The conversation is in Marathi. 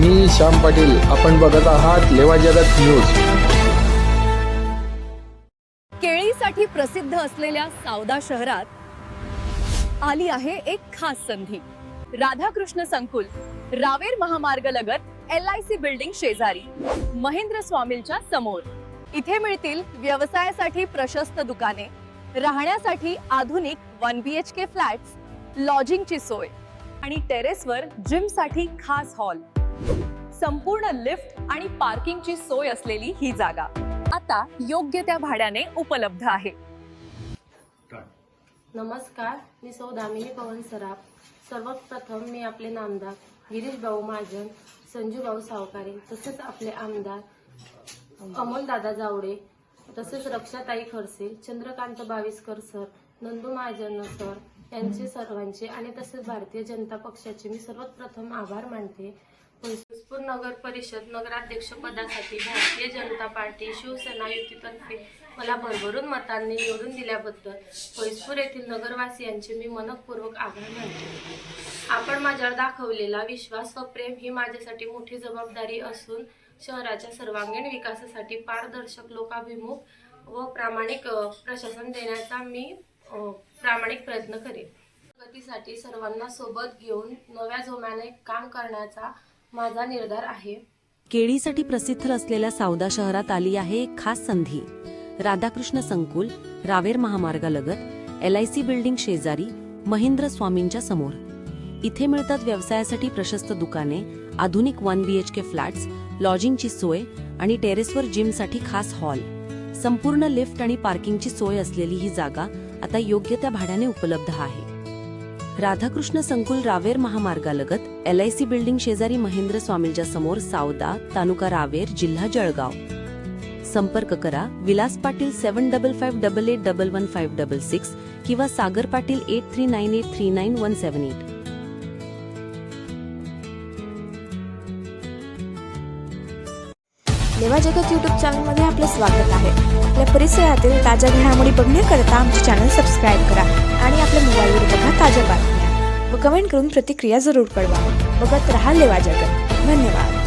मी श्याम पाटील. आपण बघत आहात लेवा जगत न्यूज. केळीसाठी प्रसिद्ध असलेल्या सावदा शहरात आली आहे एक खास संधी. राधाकृष्ण संकुल रावेर महामार्ग लगत एल आय सी बिल्डिंग शेजारी महेंद्र स्वामींच्या समोर. इथे मिळतील व्यवसायासाठी प्रशस्त दुकाने राहण्यासाठी आधुनिक one B H K flats लॉजिंगची सोय आणि टेरेसवर जिमसाठी खास हॉल संपूर्ण लिफ्ट आणि पार्किंगची सोय असलेली ही जागा आता योग्य त्या भाड्याने उपलब्ध आहे. नमस्कार मी सौ दामिनी पवन सराफ. सर्वप्रथम मी आपले नामदार गिरीश भाऊ महाजन संजू भाऊ सावकारे तसेच आपले आमदार अमोल दादा जावडे तसेच रक्षाताई खडसे चंद्रकांत बाविस्कर सर नंदू महाजन सर यांचे सर्वांचे आणि तसेच भारतीय जनता पक्षाचे मी सर्वात प्रथम आभार मानते. फैजपूर नगर परिषद नगराध्यक्ष पदासाठी भारतीय जनता पार्टी शिवसेना युतीतर्फे मला भरभरून मतांनी निवडून दिल्याबद्दल फैजपूर येथील नगरवासियांचे मी मनपूर्वक आभार मानते. आपण माझ्यावर दाखवलेला विश्वास व प्रेम ही माझ्यासाठी मोठी जबाबदारी असून शहराच्या सर्वांगीण विकासासाठी पारदर्शक लोकाभिमुख व प्रामाणिक प्रशासन देण्याचा मी प्रामाणिक प्रयत्न करेन. प्रगतीसाठी सर्वांना सोबत घेऊन नव्या जोमाने काम करण्याचा माझा निर्धार आहे. केळीसाठी प्रसिद्ध असलेल्या सावदा शहरात आली आहे एक खास संधी. राधाकृष्ण संकुल रावेर महामार्गालगत एल आय सी बिल्डिंग शेजारी महेंद्र स्वामींच्या समोर. इथे मिळतात व्यवसायासाठी प्रशस्त दुकाने आधुनिक one B H K flats लॉजिंगची सोय आणि टेरेसवर जिमसाठी खास हॉल. संपूर्ण लिफ्ट आणि पार्किंगची सोय असलेली ही जागा आता योग्य त्या भाड्याने उपलब्ध आहे. राधाकृष्ण संकुल रावेर महामार्गालगत एल आय सी बिल्डिंग शेजारी महेंद्र स्वामींच्या समोर सावदा तालुका रावेर जिल्हा जळगाव. संपर्क करा Vilas Patil seven double five double eight double one five double six किंवा Sagar Patil eight three nine eight three nine one seven eight. Deva Jagat YouTube चॅनलमध्ये आपलं स्वागत आहे. आपल्या परिसरातील ताज्या घडामोडी बघण्याकरता आमचे चॅनल सबस्क्राईब करा आणि आपल्या मोबाईलवर बघा ताज्या बातम्या. व कमेंट करून प्रतिक्रिया जरूर कळवा. बघत रहा लेवा जगत. धन्यवाद.